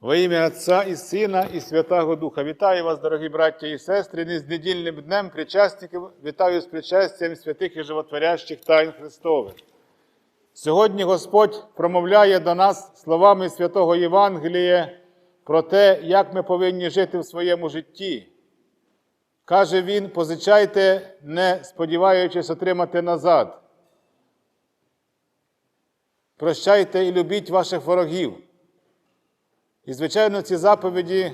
Во ім'я Отця і Сина, і Святого Духа. Вітаю вас, дорогі браття і сестри, не з недільним днем причасників. Вітаю з причастям святих і животворящих тайн Христових. Сьогодні Господь промовляє до нас словами святого Євангелія про те, як ми повинні жити в своєму житті. Каже він: позичайте, не сподіваючись отримати назад. Прощайте і любіть ваших ворогів. І, звичайно, ці заповіді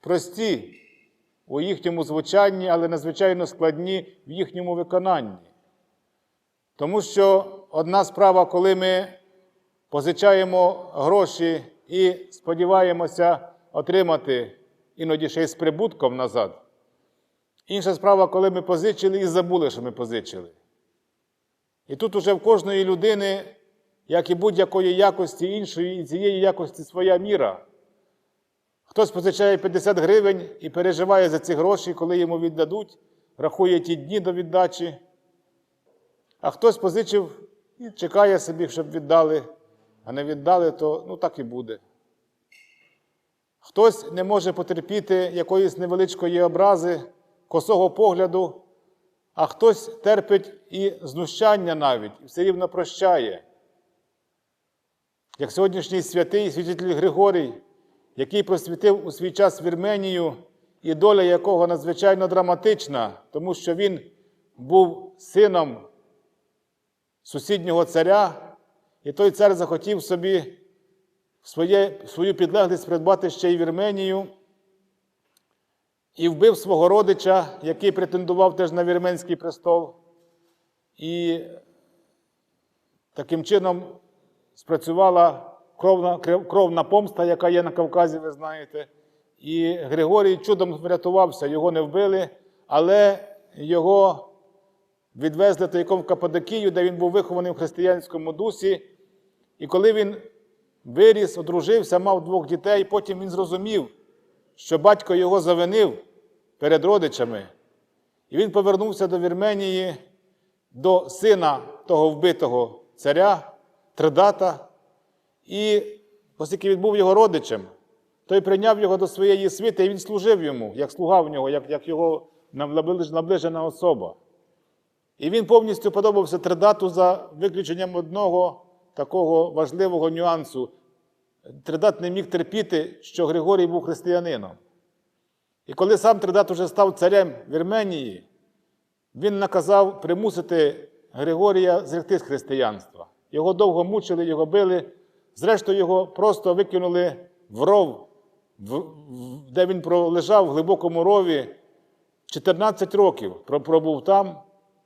прості у їхньому звучанні, але надзвичайно складні в їхньому виконанні. Тому що одна справа, коли ми позичаємо гроші і сподіваємося отримати іноді ще й з прибутком назад. Інша справа, коли ми позичили і забули, що ми позичили. І тут уже в кожної людини як і будь-якої якості іншої, і цієї якості своя міра. Хтось позичає 50 гривень і переживає за ці гроші, коли йому віддадуть, рахує ті дні до віддачі. А хтось позичив і чекає собі, щоб віддали, а не віддали, то ну так і буде. Хтось не може потерпіти якоїсь невеличкої образи, косого погляду, а хтось терпить і знущання навіть, все рівно прощає як сьогоднішній святий святитель Григорій, який просвітив у свій час Вірменію, і доля якого надзвичайно драматична, тому що він був сином сусіднього царя, і той цар захотів собі своє, свою підлеглість придбати ще й Вірменію, і вбив свого родича, який претендував теж на вірменський престол. І таким чином спрацювала кровна, кровна помста, яка є на Кавказі, ви знаєте. І Григорій чудом врятувався, його не вбили, але його відвезли тайком в Кападокію, де він був вихований в християнському дусі. І коли він виріс, одружився, мав двох дітей, потім він зрозумів, що батько його завинив перед родичами. І він повернувся до Вірменії, до сина того вбитого царя. Тридата, і, оскільки він був його родичем, той прийняв його до своєї свити, і він служив йому, як слуга в нього, як як його наближена особа. І він повністю подобався Тридату за виключенням одного такого важливого нюансу. Тридат не міг терпіти, що Григорій був християнином. І коли сам Тридат уже став царем Вірменії, він наказав примусити Григорія зректи з християнства. Його довго мучили, його били. Зрештою, його просто викинули в ров, де він пролежав в глибокому рові 14 років пробув там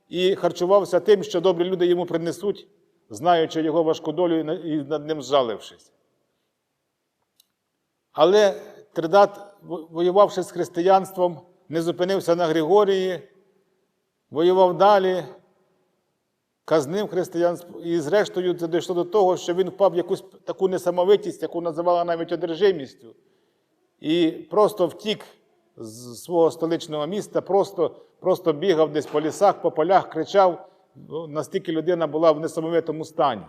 і харчувався тим, що добрі люди йому принесуть, знаючи його важку долю і над ним зжалившись. Але Тридат, воювавши з християнством, не зупинився на Григорії, воював далі казнив християнство, і, зрештою, це дійшло до того, що він впав в якусь таку несамовитість, яку називали навіть одержимістю, і просто втік з свого столичного міста, просто просто бігав десь по лісах, по полях, кричав, ну, настільки людина була в несамовитому стані.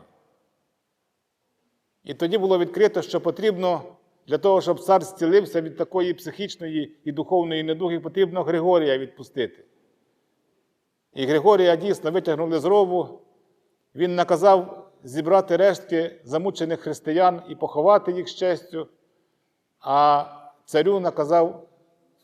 І тоді було відкрито, що потрібно для того, щоб цар зцілився від такої психічної і духовної недуги, потрібно Григорія відпустити. І Григорія дійсно витягнули з рову. Він наказав зібрати рештки замучених християн і поховати їх з честю, а царю наказав,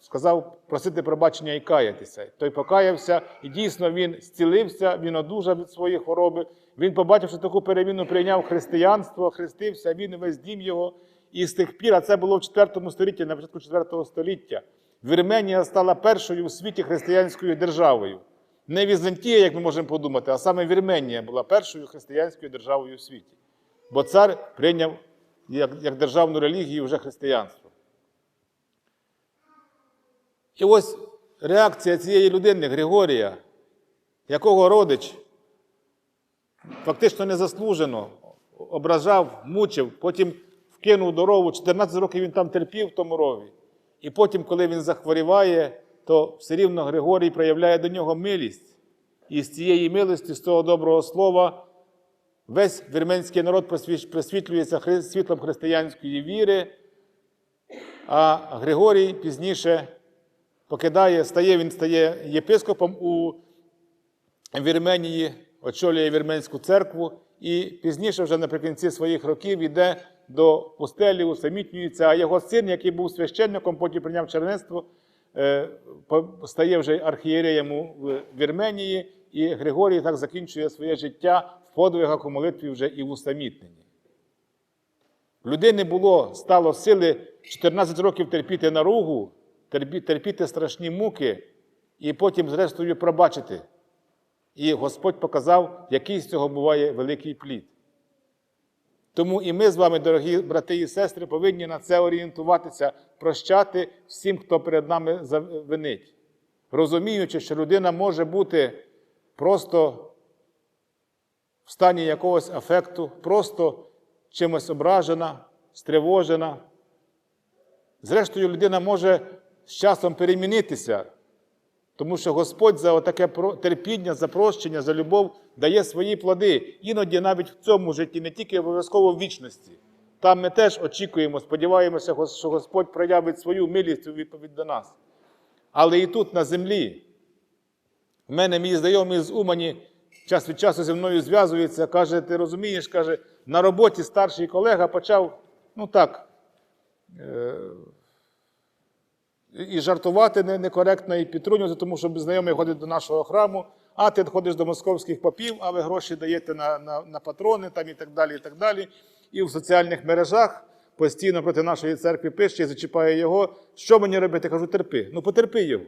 сказав просити пробачення і каятися. Той покаявся, і дійсно він зцілився, він одужав від своєї хвороби. Він, побачивши таку переміну, прийняв християнство, хрестився, він весь дім його. І з тих пір, а це було в 4 столітті, на початку 4 століття, Вірменія стала першою у світі християнською державою. Не Візантія, як ми можемо подумати, а саме Вірменія була першою християнською державою у світі. Бо цар прийняв як, як державну релігію вже християнство. І ось реакція цієї людини, Григорія, якого родич фактично незаслужено ображав, мучив, потім вкинув до рову, 14 років він там терпів в тому рові. І потім, коли він захворіває, то все рівно Григорій проявляє до нього милість. І з цієї милості, з цього доброго слова, Весь вірменський народ хри- світлом християнської віри, а Григорій пізніше покидає, стає, він стає єпископом у Вірменії, очолює Вірменську церкву і пізніше, вже наприкінці своїх років, йде до пустелі, усамітнюється, а його син, який був священником, потім прийняв чернецтво, стає вже архієреєм у Вірменії, і Григорій так закінчує своє життя в подвигах у молитві вже і в усамітненні. Людини було, стало сили 14 років терпіти наругу, терпіти страшні муки і потім, зрештою, пробачити. І Господь показав, який з цього буває великий плід. Тому і ми з вами, дорогі брати і сестри, повинні на це орієнтуватися, прощати всім, хто перед нами винить, розуміючи, що людина може бути просто в стані якогось афекту, просто чимось ображена, стривожена. Зрештою, людина може з часом перемінитися, тому що Господь за таке терпіння, за прощення, за любов дає свої плоди. Іноді навіть в цьому житті, не тільки обов'язково в вічності. Там ми теж очікуємо, сподіваємося, що Господь проявить свою милість у відповідь до нас. Але і тут, на землі, в мене мій знайомий з Умані час від часу зі мною зв'язується, каже: ти розумієш, каже, на роботі старший колега почав, ну так, е- і жартувати некоректно, і підтрунювати, тому що знайомий ходить до нашого храму, а ти ходиш до московських попів, а ви гроші даєте на, на, на патрони там, і так далі. І так далі. І в соціальних мережах постійно проти нашої церкви пише і зачіпає його. Що мені робити? Кажу, терпи. Ну, потерпи його.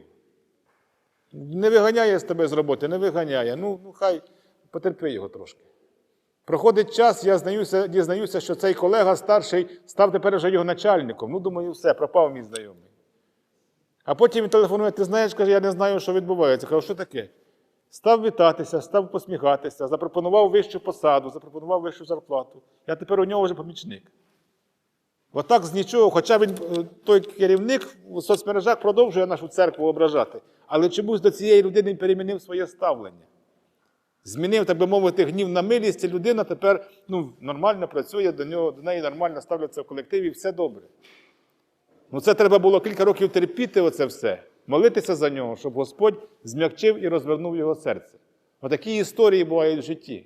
Не виганяє з тебе з роботи, не виганяє. Ну, ну хай потерпи його трошки. Проходить час, я знаюся, дізнаюся, що цей колега старший став тепер вже його начальником. Ну, думаю, все, пропав мій знайомий. А потім він телефонує, ти знаєш, каже, я не знаю, що відбувається. Кажу, що таке? Став вітатися, став посміхатися, запропонував вищу посаду, запропонував вищу зарплату. Я тепер у нього вже помічник. Отак з нічого, хоча він, е, той керівник у соцмережах продовжує нашу церкву ображати, але чомусь до цієї людини перемінив своє ставлення. Змінив, так би мовити, гнів на милість, і людина тепер ну, нормально працює, до, нього, до неї нормально ставляться в колективі, все добре. Ну, це треба було кілька років терпіти оце все, молитися за нього, щоб Господь змягчив і розвернув його серце. Отакі історії бувають в житті.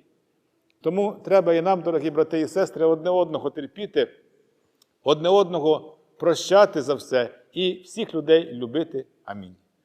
Тому треба і нам, дорогі брати і сестри, одне одного терпіти, одне одного прощати за все і всіх людей любити. Амінь.